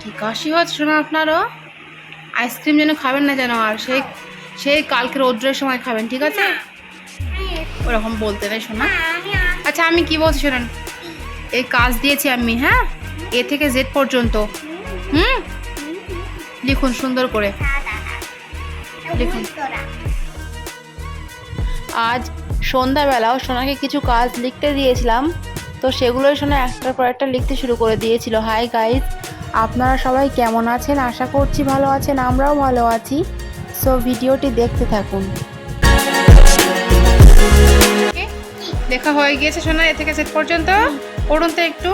কি কাশি হচ্ছে শোনা আপনারও? আইসক্রিম যেন খাবেন না যেন আর সেই সেই কালকে রৌদ্রের সময় খাবেন, ঠিক আছে? ওরকম বলতে নেই, শোনা। আচ্ছা আমি কি বলছি শোনেন? এই কাজ দিয়েছি আমি হ্যাঁ? এ থেকে জেড পর্যন্ত। হুম? লিখুন সুন্দর করে। লিখুন। আজ সন্ধ্যাবেলাও সোনাকে কিছু কাজ লিখতে দিয়েছিলাম। তো সেগুলোই সোনা একটার পর একটা লিখতে শুরু করে দিয়েছিল। হাই গাইজ আপনারা সবাই কেমন আছেন? আশা করছি ভালো আছেন আমরাও ভালো আছি। সো ভিডিওটি দেখতে থাকুন। দেখা হয়ে গিয়েছে সোনা এ থেকে শেষ পর্যন্ত। পড়ুন তো একটু।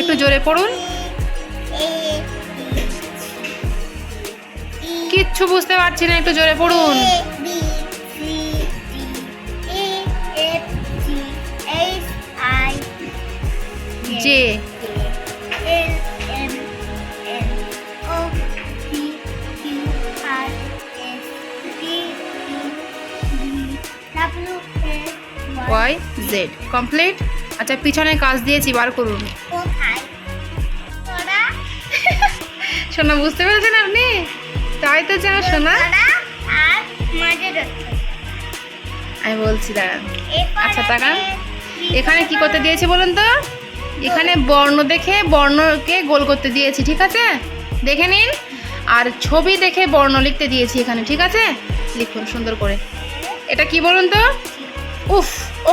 একটু জোরে পড়ুন। কিচ্ছু বুঝতে পারছি না একটু জোরে পড়ুন। যে ওয়াই জেড কমপ্লিট আচ্ছা পিছনে কাজ দিয়েছি বার করুন। সোনা? বুঝতে পেরেছেন আপনি? তাই তো যেন সোনা। আমি বলছি দাঁড়ান। আচ্ছা, তাকান। এখানে কি করতে দিয়েছি বলুন তো? এখানে বর্ণ দেখে বর্ণকে গোল করতে দিয়েছি ঠিক আছে? দেখে নিন। আর ছবি দেখে বর্ণ লিখতে দিয়েছি এখানে ঠিক আছে? লিখুন সুন্দর করে। এটা কি বলুন তো? উফ!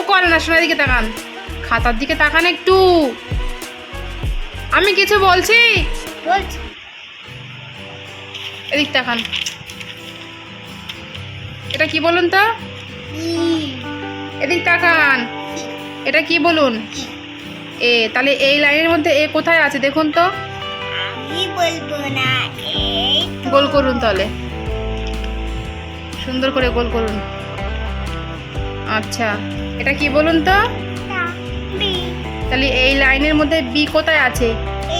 করে না সোনার দিকে তাকান। খাতার দিকে তাকান একটু। আমি কিছু বলছি? এদিক তাকান। এটা কি বলুন তো? এদিক তাকান। এটা কি বলুন? এ তাহলে এই লাইনের মধ্যে এ কোথায় আছে দেখুন তো। বলব না গোল করুন তাহলে। সুন্দর করে গোল করুন। আচ্ছা। এটা কি বলুন তো? তাহলে এই লাইনের মধ্যে বি কোথায় আছে?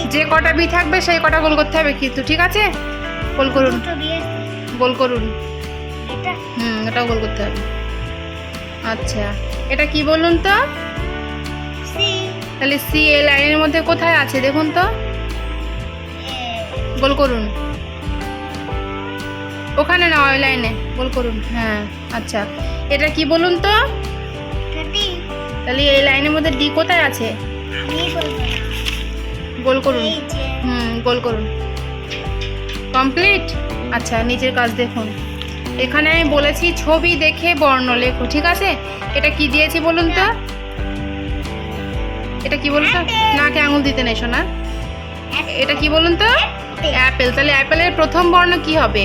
যে। কটা বি থাকবে সেই কটা গোল করতে হবে কিন্তু ঠিক আছে? গোল করুন। গোল করুন। হুম এটাও গোল করতে হবে। আচ্ছা এটা কি বলুন তো? তাহলে সি এই লাইনের মধ্যে কোথায় আছে দেখুন তো। গোল করুন। ওখানে না ওই লাইনে। গোল করুন হ্যাঁ আচ্ছা। এটা কি বলুন তো? তাহলে এই লাইনের মধ্যে ডি কোথায় আছে? গোল করুন। হুম গোল করুন। কমপ্লিট? আচ্ছা নিজের কাজ দেখুন। এখানে আমি বলেছি ছবি দেখে বর্ণ লেখো ঠিক আছে? এটা কি দিয়েছি বলুন তো? এটা কি বলুন তো? নাকে আঙুল দিতে নেই শোনা এটা কি বলুন তো? অ্যাপেল তাহলে অ্যাপেলের প্রথম বর্ণ কি হবে?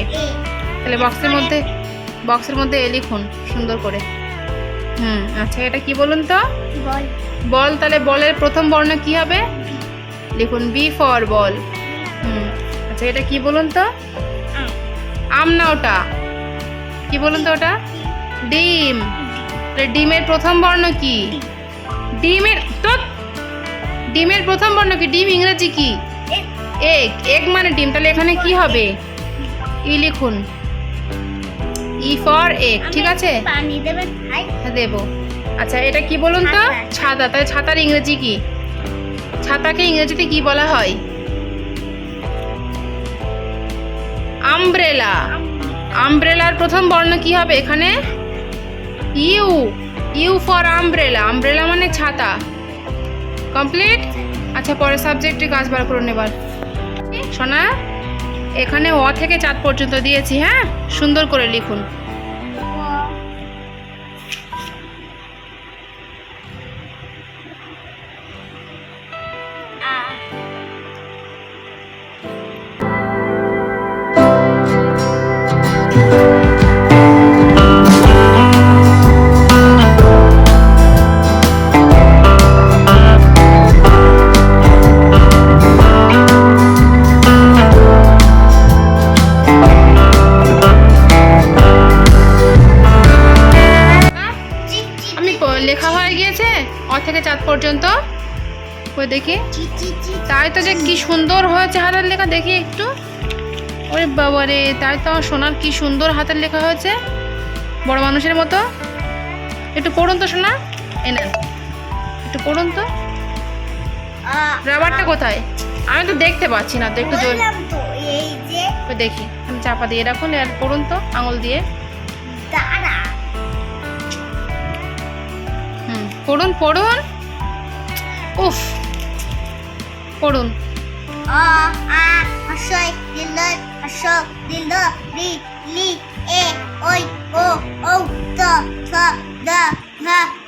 তাহলে বক্সের মধ্যে বক্সের মধ্যে এ লিখুন সুন্দর করে। হুম আচ্ছা এটা কি বলুন তো? বল। বল তাহলে বলের প্রথম বর্ণ কি হবে? লিখুন বি ফর বল হুম আচ্ছা এটা কি বলুন তো? আম। না ওটা? কি বলুন তো ওটা? ডিম। তাহলে ডিমের প্রথম বর্ণ কি? ডিমের তো ডিমের প্রথম বর্ণ কি? ডিম ইংরেজি কি? এগ। এগ মানে ডিম। তাহলে এখানে কি হবে? ই লিখুন। ই ফর এগ ঠিক আছে? পানি দেবেন ভাই হ্যাঁ দেবো। আচ্ছা এটা কি বলুন তো? ছাতা। তাহলে ছাতার ইংরেজি কি? ছাতাকে ইংরেজিতে কি বলা হয়? আমব্রেলা আমব্রেলার প্রথম বর্ণ কি হবে এখানে? U U for umbrella umbrella মানে ছাতা। কমপ্লিট আচ্ছা। পরের সাবজেক্টে কাজ বার করুন এবার। শোনা? এখানে অ থেকে চাঁদ পর্যন্ত দিয়েছি হ্যাঁ? সুন্দর করে লিখুন। দেখি। তাই তো যে কি সুন্দর হয়েছে হাতের লেখা দেখি একটু। ওরে বাবা রে তাই তো সোনার কি সুন্দর হাতের লেখা হয়েছে। বড় মানুষের মতো। একটু পড়ুন তো সোনা। এ নেন। একটু পড়ুন তো। রাবারটা কোথায়? আমি তো দেখতে পাচ্ছি না তো একটু জোর। দেখি আমি চাপা দিয়ে রাখুন আর পড়ুন তো আঙুল দিয়ে। হুম পড়ুন পড়ুন। উফ পড়ুন অ আ রি লি এ ওই ও ত দ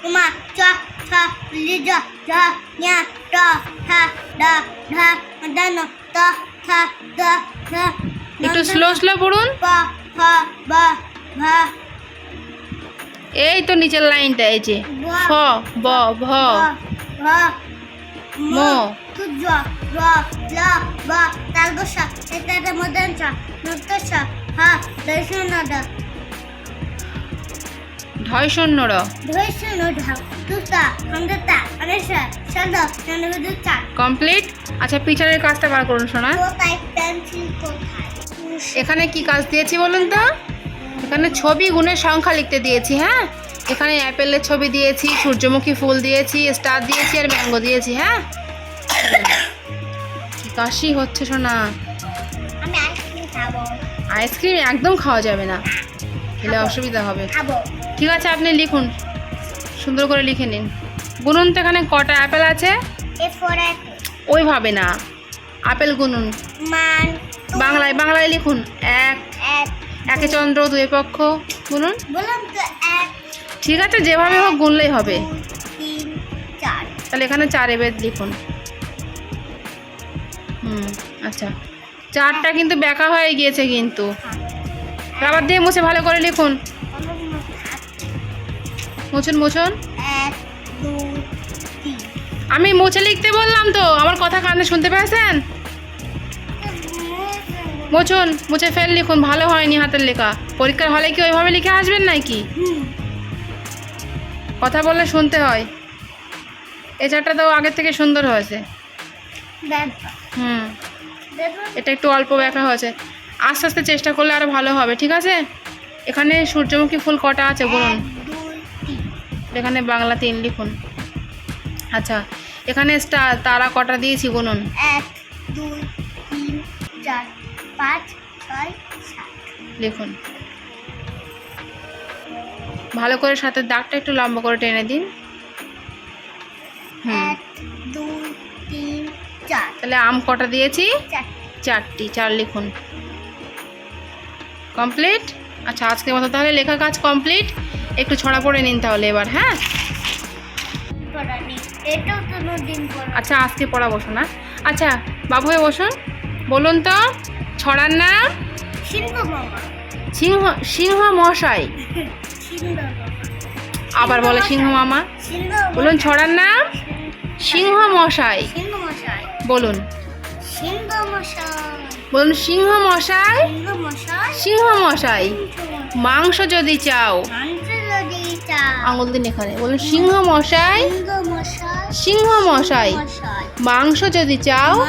উমা চ ছ লি জ ঝ ঞ ট ঠ ড ঢ ত একটু স্লো স্লো পড়ুন। প ফ ব ভ এই তো নিচের লাইনটা এই যে ফ ব ভ ভ ম। তুজ র ল ব তালগস এটাতে মদন ছ নতস হ দর্শন দ ঢয় শূন্য র। দর্শন ঢ তুতা হন্দতা অনেশ সদ নন্দবিদু চা। কমপ্লিট? আচ্ছা পিছনের কাজটা বার করুন শোনা কোথায় পেন্সিল কোথায় এখানে কি কাজ দিয়েছি বলুন তো? এখানে ছবি গুণের সংখ্যা লিখতে দিয়েছি হ্যাঁ? এখানে অ্যাপেলের ছবি দিয়েছি সূর্যমুখী ফুল দিয়েছি স্টার দিয়েছি আর ম্যাঙ্গো দিয়েছি হ্যাঁ? কাশি হচ্ছে শোনা আইসক্রিম একদম খাওয়া যাবে না। খেলে অসুবিধা হবে। ঠিক আছে আপনি লিখুন। সুন্দর করে লিখে নিন। গুনুন তো এখানে কটা অ্যাপেল আছে? ওইভাবে না। আপেল গুনুন। বাংলায় বাংলায় লিখুন। এক। এক। একে চন্দ্র দুই পক্ষ। গুনুন বললাম তো এক। ঠিক আছে যেভাবে হোক গুনলেই হবে। তাহলে এখানে চার এবার লিখুন। হুম আচ্ছা। চারটা কিন্তু বেঁকা হয়ে গিয়েছে কিন্তু। রাবার দিয়ে মুছে ভালো করে লিখুন। মুছুন মুছুন। আমি মুছে লিখতে বললাম তো আমার কথা কানে শুনতে পেয়েছেন? মুছুন মুছে ফেল লিখুন ভালো হয়নি হাতের লেখা। পরীক্ষার হলে কি ওইভাবে লিখে আসবেন নাকি? হুম। কথা বললে শুনতে হয়। এই তো আগের থেকে সুন্দর হয়েছে। হুম। এটা একটু অল্প ব্যাখ্যা হয়েছে। আস্তে আস্তে চেষ্টা করলে আরও ভালো হবে ঠিক আছে? এখানে সূর্যমুখী ফুল কটা আছে বলুন? এখানে বাংলা তিন লিখুন। আচ্ছা এখানে স্টার তারা কটা দিয়েছি গুনুন এক দুই তিন চার পাঁচ ছয় সাত। লিখুন। ভালো করে সাথে দাগটা একটু লম্বা করে টেনে দিন। হুম। এক দুই তিন চার। তাহলে আম কটা দিয়েছি? চারটি। চার লিখুন। কমপ্লিট? আচ্ছা আজকের মতো তাহলে লেখা কাজ কমপ্লিট। একটু ছড়া পড়ে নিন তাহলে এবার হ্যাঁ? আচ্ছা আজকে পড়া বসো না। আচ্ছা বাবু হয়ে বসুন। বলুন তো ছড়ার নাম সিংহ সিংহ সিংহ মশাই। আবার বলে সিংহ মামা। বলুন ছড়ার নাম? সিংহ মশাই। বলুন। বলুন সিংহ মশাই। সিংহ মশাই। মাংস যদি চাও। আঙুল দিন এখানে। বলুন সিংহ মশাই। সিংহ মশাই। মাংস যদি চাও।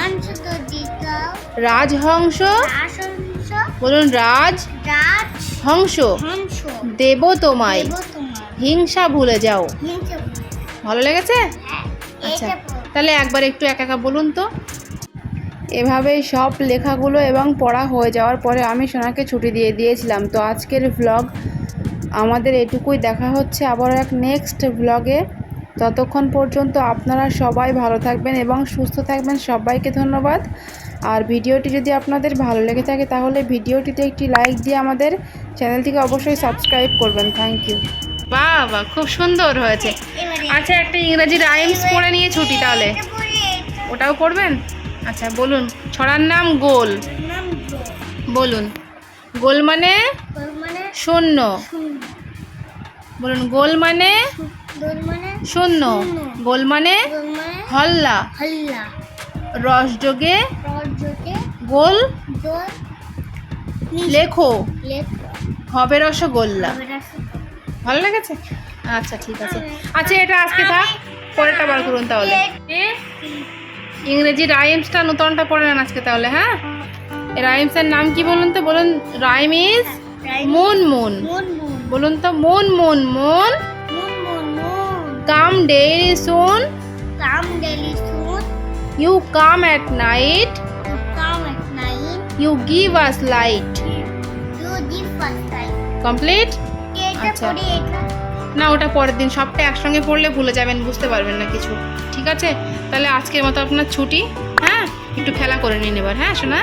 রাজহংস। বলুন রাজ। হংস হংস দেব তোমায়। হিংসা ভুলে যাও। ভালো লেগেছে? হ্যাঁ আচ্ছা তাহলে একবার একটু একা একা বলুন তো। এভাবেই সব লেখাগুলো এবং পড়া হয়ে যাওয়ার পরে আমি সোনাকে ছুটি দিয়ে দিয়েছিলাম। তো আজকের ভ্লগ আমাদের এটুকুই। দেখা হচ্ছে আবার এক নেক্সট ভ্লগে ততক্ষণ পর্যন্ত আপনারা সবাই ভালো থাকবেন এবং সুস্থ থাকবেন। সবাইকে ধন্যবাদ। আর ভিডিওটি যদি আপনাদের ভালো লেগে থাকে তাহলে ভিডিওটিতে একটি লাইক দিয়ে আমাদের চ্যানেলটিকে অবশ্যই সাবস্ক্রাইব করবেন। Thank you. বাহ বাহ খুব সুন্দর হয়েছে। আচ্ছা একটা ইংরেজি রাইমস পড়ে নিয়ে ছুটি তাহলে। ওটাও করবেন আচ্ছা বলুন ছড়ার নাম গোল। বলুন গোল মানে মানে শূন্য। বলুন গোল মানে মানে শূন্য। গোল মানে মানে হল্লা। হল্লা। রসযোগে রজকে গোল লেখো। হবে রসগোল্লা। ভালো লেগেছে? আচ্ছা ঠিক আছে। আচ্ছা এটা আজকে থাক। পরেরটা বার করুন তাহলে। ইংরেজি রাইমসটা নতুনটা পড়ে নেন আজকে তাহলে হ্যাঁ? এই রাইমসের নাম কি বলুন তো? বলুন rhyme is moon. Moon moon. বলুন তো moon moon moon come daily soon come daily soon you come at night You come at night. You give us light You give time. Complete এটা আচ্ছা। না ওটা পরের দিন সবটা একসঙ্গে পড়লে ভুলে যাবেন বুঝতে পারবেন না কিছু। ঠিক আছে? তাহলে আজকের মতো আপনার ছুটি। হ্যাঁ? একটু খেলা করে নিন এবার। হ্যাঁ শোনা